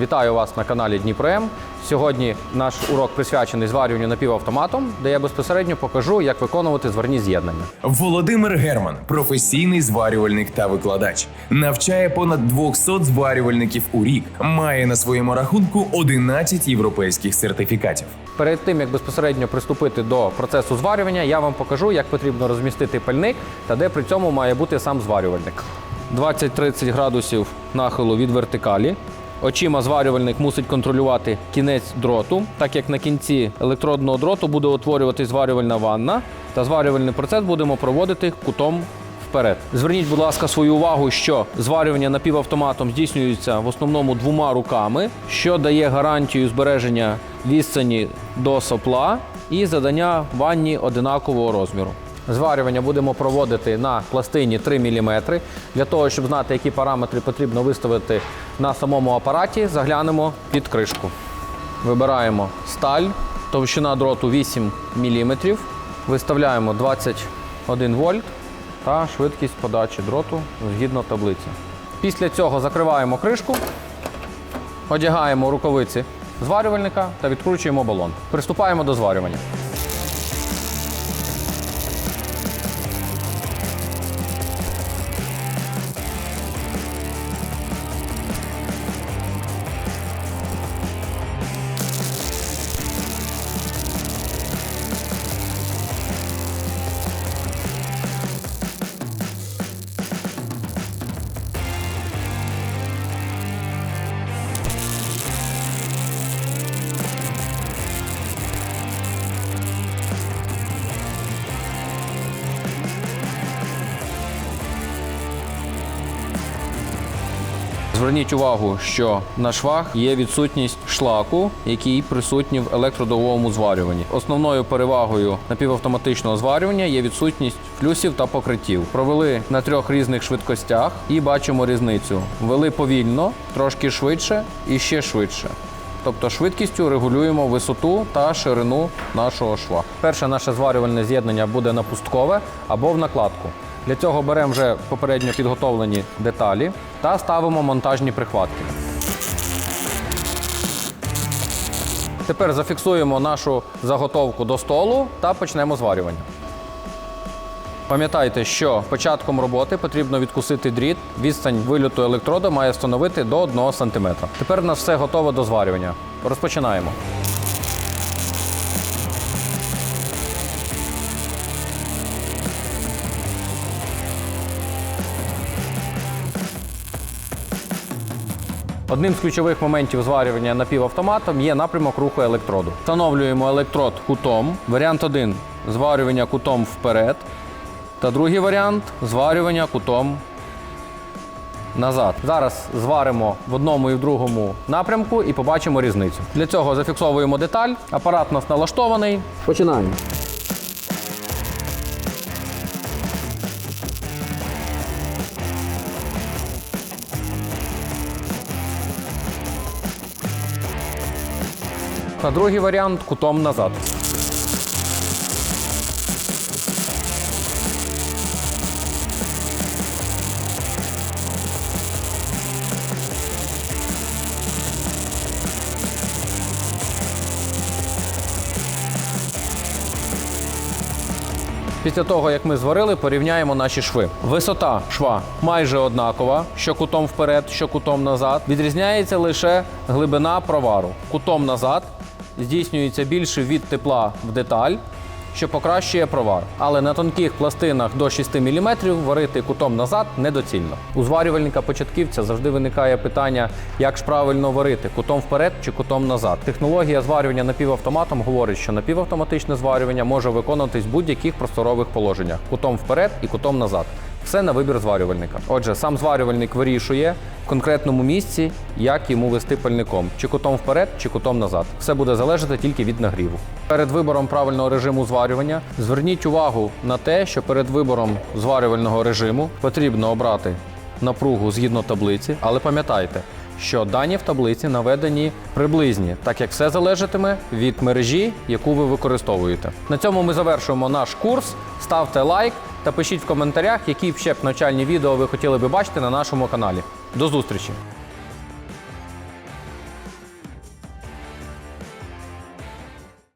Вітаю вас на каналі Дніпром. Сьогодні наш урок присвячений зварюванню напівавтоматом, де я безпосередньо покажу, як виконувати зварні з'єднання. Володимир Герман, професійний зварювальник та викладач, навчає понад 200 зварювальників у рік, має на своєму рахунку 11 європейських сертифікатів. Перед тим як безпосередньо приступити до процесу зварювання, я вам покажу, як потрібно розмістити пальник та де при цьому має бути сам зварювальник. 20-30 градусів нахилу від вертикалі. Очима зварювальник мусить контролювати кінець дроту, так як на кінці електродного дроту буде утворюватись зварювальна ванна, та зварювальний процес будемо проводити кутом вперед. Зверніть, будь ласка, свою увагу, що зварювання напівавтоматом здійснюється в основному двома руками, що дає гарантію збереження відстані до сопла і задання ванні одинакового розміру. Зварювання будемо проводити на пластині 3 мм. Для того, щоб знати, які параметри потрібно виставити на самому апараті, заглянемо під кришку. Вибираємо сталь, товщина дроту 8 мм, виставляємо 21 вольт та швидкість подачі дроту згідно таблиці. Після цього закриваємо кришку, одягаємо рукавиці зварювальника та відкручуємо балон. Приступаємо до зварювання. Зверніть увагу, що на швах є відсутність шлаку, який присутній в електродовому зварюванні. Основною перевагою напівавтоматичного зварювання є відсутність флюсів та покриттів. Провели на трьох різних швидкостях і бачимо різницю. Вели повільно, трошки швидше і ще швидше. Тобто швидкістю регулюємо висоту та ширину нашого шва. Перше наше зварювальне з'єднання буде напусткове або в накладку. Для цього беремо вже попередньо підготовлені деталі та ставимо монтажні прихватки. Тепер зафіксуємо нашу заготовку до столу та почнемо зварювання. Пам'ятайте, що початком роботи потрібно відкусити дріт. Відстань вильоту електроду має становити до 1 см. Тепер у нас все готово до зварювання. Розпочинаємо. Одним з ключових моментів зварювання напівавтоматом є напрямок руху електроду. Встановлюємо електрод кутом. Варіант 1 зварювання кутом вперед. Та другий варіант зварювання кутом назад. Зараз зваримо в одному і в другому напрямку і побачимо різницю. Для цього зафіксовуємо деталь. Апарат у нас налаштований. Починаємо. А другий варіант кутом назад. Після того, як ми зварили, порівняємо наші шви. Висота шва майже однакова, що кутом вперед, що кутом назад. Відрізняється лише глибина провару. Кутом назад здійснюється більше від тепла в деталь, що покращує провар. Але на тонких пластинах до 6 мм варити кутом назад недоцільно. У зварювальника початківця завжди виникає питання, як ж правильно варити кутом вперед чи кутом назад. Технологія зварювання напівавтоматом говорить, що напівавтоматичне зварювання може виконуватись в будь-яких просторових положеннях кутом вперед і кутом назад. Все на вибір зварювальника. Отже, сам зварювальник вирішує в конкретному місці, як йому вести пальником, чи кутом вперед, чи кутом назад. Все буде залежати тільки від нагріву. Перед вибором правильного режиму зварювання зверніть увагу на те, що перед вибором зварювального режиму потрібно обрати напругу згідно таблиці, але пам'ятайте, що дані в таблиці наведені приблизні, так як все залежатиме від мережі, яку ви використовуєте. На цьому ми завершуємо наш курс. Ставте лайк та пишіть в коментарях, які ще б навчальні відео ви хотіли би бачити на нашому каналі. До зустрічі!